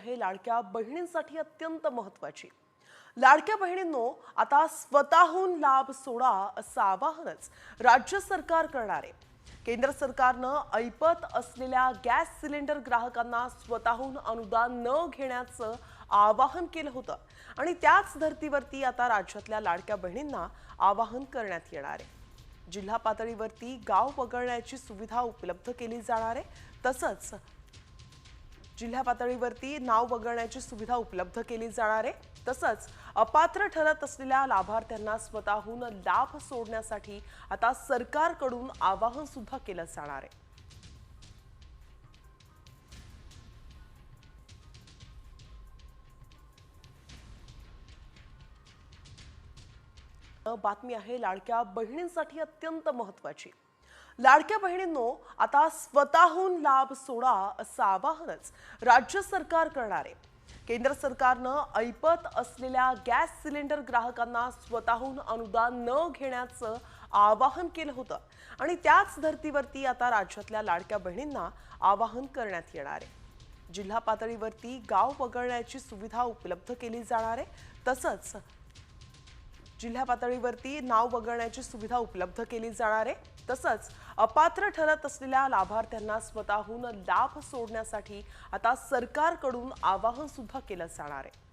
आहे लाडक्या बहिणींसाठी अत्यंत महत्वाची लाडक्या बहिणींनो आता स्वतःहून लाभ सोडा असं आवाहनच राज्य सरकार करणार. आहे केंद्र सरकारनं ऐपत असलेल्या गॅस सिलेंडर ग्राहकांना स्वतःहून अनुदान न घेण्याचं आवाहन केलं होतं. आणि त्याच धर्तीवरती आता राज्यातल्या लाडक्या बहिणींना आवाहन करण्यात येणार आहे. जिल्हा पातळीवरती गाव वगळण्याची सुविधा उपलब्ध केली जाणार आहे. तसंच जिल्हा पातळीवरती नाव वगळण्याची सुविधा उपलब्ध केली जाणार आहे. तसंच अपात्र ठरत असलेल्या लाभार्थ्यांना स्वतःहून लाभ सोडण्यासाठी आता सरकारकडून आवाहन सुद्धा केलं जाणार आहे. बातमी आहे लाडक्या बहिणींसाठी अत्यंत महत्वाची लाडक्या बहिणींनो आता स्वतःहून लाभ सोडा असं आवाहनच राज्य सरकार करणार. आहे केंद्र सरकारनं ऐपत असलेल्या गॅस सिलेंडर ग्राहकांना स्वतःहून अनुदान न घेण्याचं आवाहन केलं होतं. आणि त्याच धर्तीवरती आता राज्यातल्या लाडक्या बहिणींना आवाहन करण्यात येणार आहे. जिल्हा पातळीवरती गाव वगळण्याची सुविधा उपलब्ध केली जाणार आहे. तसंच जिल्हा पातळीवरती नाव वगळण्याची सुविधा उपलब्ध केली जाणार आहे. तसंच अपात्र ठरत असलेल्या लाभार्थ्यांना स्वतःहून लाभ सोडण्यासाठी आता सरकारकडून आवाहन सुद्धा केलं जाणार आहे.